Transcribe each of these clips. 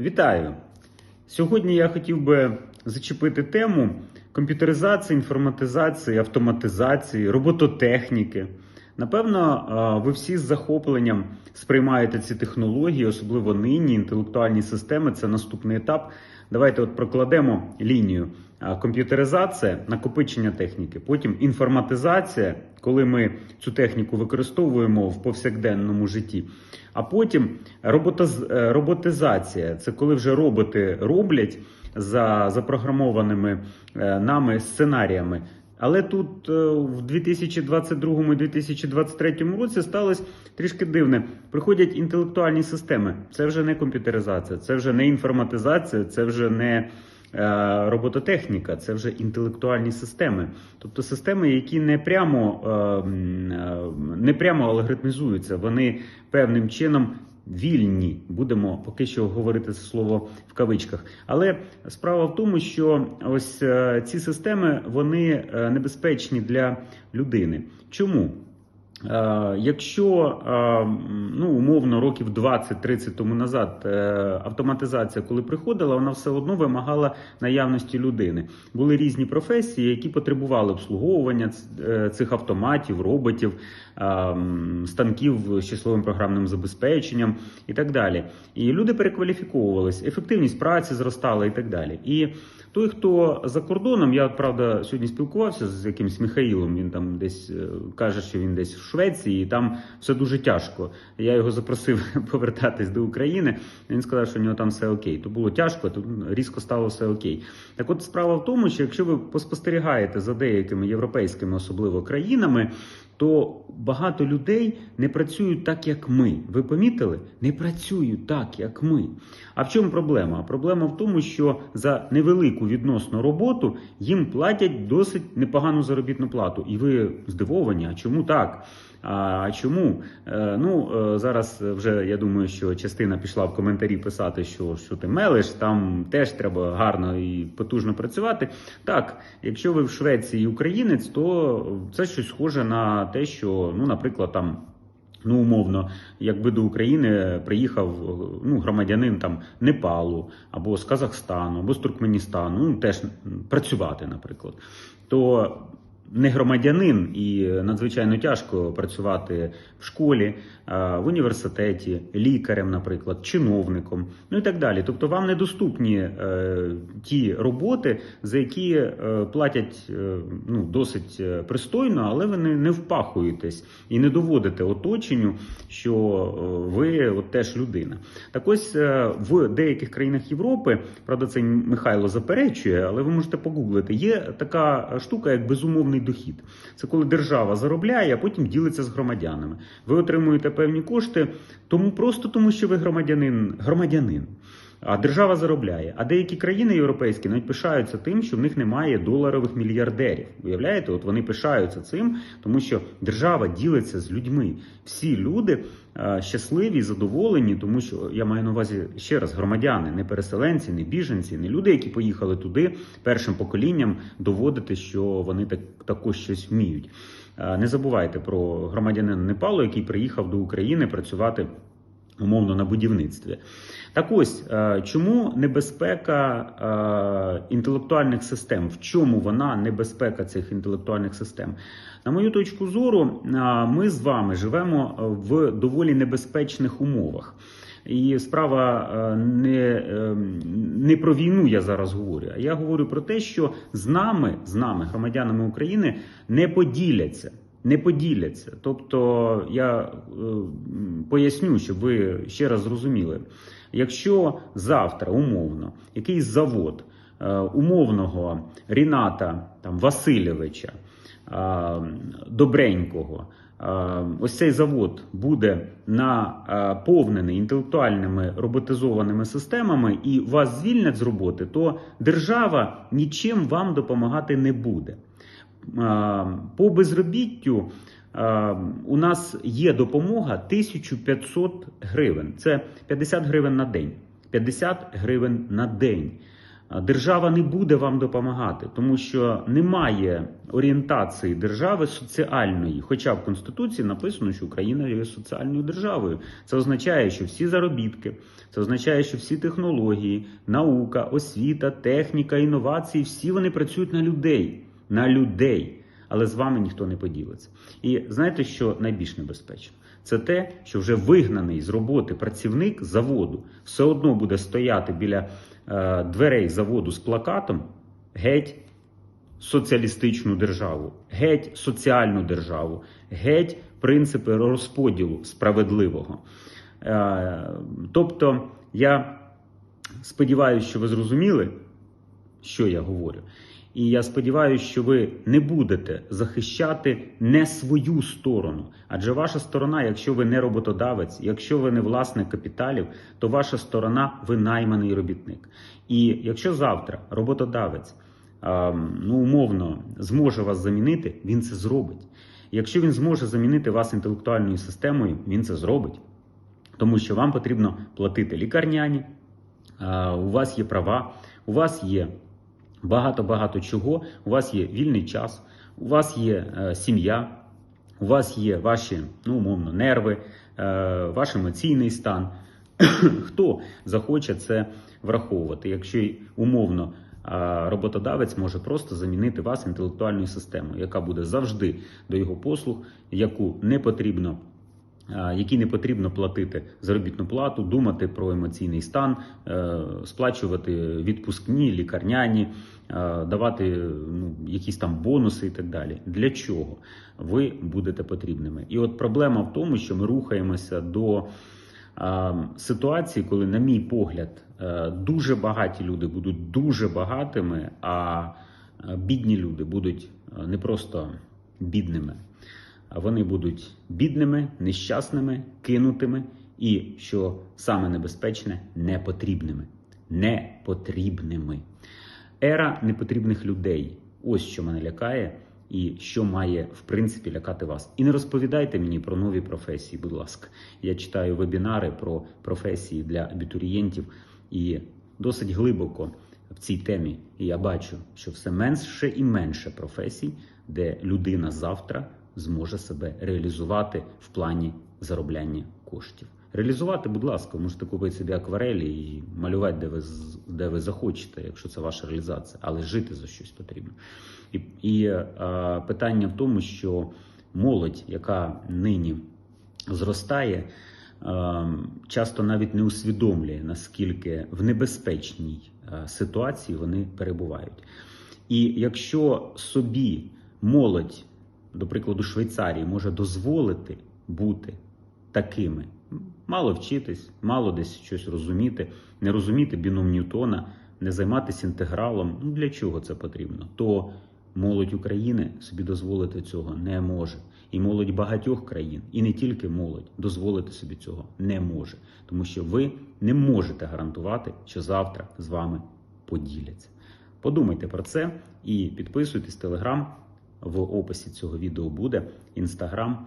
Вітаю! Сьогодні я хотів би зачепити тему комп'ютеризації, інформатизації, автоматизації, робототехніки. Напевно, ви всі з захопленням сприймаєте ці технології, особливо нині. Інтелектуальні системи це наступний етап. Давайте от прокладемо лінію. Комп'ютеризація, накопичення техніки, потім інформатизація, коли ми цю техніку використовуємо в повсякденному житті. А потім е, роботизація це коли вже роботи роблять за запрограмованими е, нами сценаріями. Але тут е, в 2022-2023 році сталося трішки дивне. Приходять інтелектуальні системи. Це вже не комп'ютеризація, це вже не інформатизація, це вже не е, робототехніка, це вже інтелектуальні системи. Тобто системи, які не прямо, е, не прямо алгоритмізуються, вони певним чином. Вільні, будемо поки що говорити це слово в кавичках. Але справа в тому, що ось е, ці системи вони е, небезпечні для людини. Чому? Е, Якщо е, ну умовно років 20-30 тому назад е, автоматизація, коли приходила, вона все одно вимагала наявності людини. Були різні професії, які потребували обслуговування цих автоматів, роботів, станків з числовим програмним забезпеченням і так далі. І люди перекваліфіковувались, ефективність праці зростала і так далі. І той, хто за кордоном, я правда сьогодні спілкувався з якимсь Михаїлом. Він там десь е, каже, що він десь в Швеції, і там все дуже тяжко. Я його запросив повертатись до України. Він сказав, що в нього там все окей. То було тяжко, то різко стало все окей. Так, от справа в тому, що якщо ви поспостерігаєте за деякими європейськими, особливо країнами. То багато людей не працюють так, як ми. Ви помітили? Не працюють так, як ми. А в чому проблема? Проблема в тому, що за невелику відносну роботу їм платять досить непогану заробітну плату. І ви здивовані, а чому так? А чому? Е, ну е, зараз вже я думаю, що частина пішла в коментарі писати, що, що ти мелиш, там теж треба гарно і потужно працювати. Так, якщо ви в Швеції українець, то це щось схоже на те, що, ну, наприклад, там. Ну, умовно, якби до України приїхав ну, громадянин там Непалу або з Казахстану, або з Туркменістану, ну теж працювати, наприклад, то не громадянин і надзвичайно тяжко працювати в школі, в університеті, лікарем, наприклад, чиновником, ну і так далі. Тобто вам недоступні е, ті роботи, за які е, платять е, ну, досить е, пристойно, але ви не, впахуєтесь і не доводите оточенню, що е, ви от теж людина. Так ось е, в деяких країнах Європи, правда, це Михайло заперечує, але ви можете погуглити. Є така штука, як безумовний дохід. Це коли держава заробляє, а потім ділиться з громадянами. Ви отримуєте певні кошти, тому просто тому, що ви громадянин, громадянин. А держава заробляє. А деякі країни європейські навіть пишаються тим, що в них немає доларових мільярдерів. Уявляєте, от вони пишаються цим, тому що держава ділиться з людьми. Всі люди е, щасливі, задоволені, тому що я маю на увазі ще раз громадяни, не переселенці, не біженці, не люди, які поїхали туди першим поколінням доводити, що вони так також щось вміють. Е, Не забувайте про громадянина Непалу, який приїхав до України працювати умовно на будівництві. Так ось е, чому небезпека е, інтелектуальних систем? В чому вона небезпека цих інтелектуальних систем? На мою точку зору, е, ми з вами живемо в доволі небезпечних умовах. І справа не, не про війну я зараз говорю, а я говорю про те, що з нами, з нами, громадянами України, не поділяться. Не поділяться. Тобто я е, поясню, щоб ви ще раз зрозуміли. Якщо завтра умовно якийсь завод е, умовного Ріната там, Васильовича е, Добренького, ось цей завод буде наповнений інтелектуальними роботизованими системами і вас звільнять з роботи, то держава нічим вам допомагати не буде. По безробіттю у нас є допомога 1500 гривень. Це 50 гривень на день. 50 гривень на день. держава не буде вам допомагати, тому що немає орієнтації держави соціальної. Хоча в Конституції написано, що Україна є соціальною державою. Це означає, що всі заробітки, це означає, що всі технології, наука, освіта, техніка, інновації, всі вони працюють на людей. На людей. Але з вами ніхто не поділиться. І знаєте, що найбільш небезпечно? Це те, що вже вигнаний з роботи працівник заводу все одно буде стояти біля е, дверей заводу з плакатом геть соціалістичну державу, геть соціальну державу, геть принципи розподілу справедливого. Е, тобто, я сподіваюся, що ви зрозуміли, що я говорю. І я сподіваюся, що ви не будете захищати не свою сторону. Адже ваша сторона, якщо ви не роботодавець, якщо ви не власник капіталів, то ваша сторона ви найманий робітник. І якщо завтра роботодавець а, ну умовно зможе вас замінити, він це зробить. Якщо він зможе замінити вас інтелектуальною системою, він це зробить. Тому що вам потрібно платити лікарняні, у вас є права, у вас є багато-багато чого. У вас є вільний час, у вас є е, сім'я, у вас є ваші, ну, умовно, нерви, е, ваш емоційний стан. Хто захоче це враховувати, якщо умовно роботодавець може просто замінити вас інтелектуальною системою, яка буде завжди до його послуг, яку не потрібно. А, Які не потрібно платити заробітну плату, думати про емоційний стан, е, сплачувати відпускні, лікарняні, е, давати ну, якісь там бонуси і так далі. Для чого ви будете потрібними? І от проблема в тому, що ми рухаємося до е, ситуації, коли, на мій погляд, е, дуже багаті люди будуть дуже багатими, а е, бідні люди будуть е, не просто бідними. Вони будуть бідними, нещасними, кинутими і, що саме небезпечне, непотрібними. Непотрібними. Ера непотрібних людей. Ось що мене лякає, і що має в принципі лякати вас. І не розповідайте мені про нові професії, будь ласка. Я читаю вебінари про професії для абітурієнтів і досить глибоко в цій темі. І я бачу, що все менше і менше професій, де людина завтра зможе себе реалізувати в плані заробляння коштів. Реалізувати, будь ласка, можете купити собі акварелі і малювати, де ви де ви захочете, якщо це ваша реалізація, але жити за щось потрібно. І, і е, питання в тому, що молодь, яка нині зростає, е, часто навіть не усвідомлює, наскільки в небезпечній е, ситуації вони перебувають. І якщо собі молодь, до прикладу, Швейцарії, може дозволити бути такими, мало вчитись, мало десь щось розуміти, не розуміти біном Ньютона, не займатися інтегралом, ну для чого це потрібно? То молодь України собі дозволити цього не може. І молодь багатьох країн, і не тільки молодь, дозволити собі цього не може, тому що ви не можете гарантувати, що завтра з вами поділяться. Подумайте про це і підписуйтесь Телеграм. В описі цього відео буде інстаграм.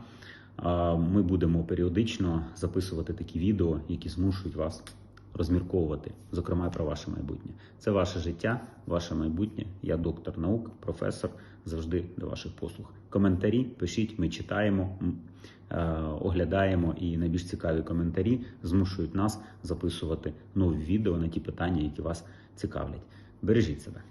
Ми будемо періодично записувати такі відео, які змушують вас розмірковувати, зокрема про ваше майбутнє. Це ваше життя, ваше майбутнє. Я доктор наук, професор, завжди до ваших послуг. Коментарі пишіть, ми читаємо, е, оглядаємо і найбільш цікаві коментарі змушують нас записувати нові відео на ті питання, які вас цікавлять. Бережіть себе.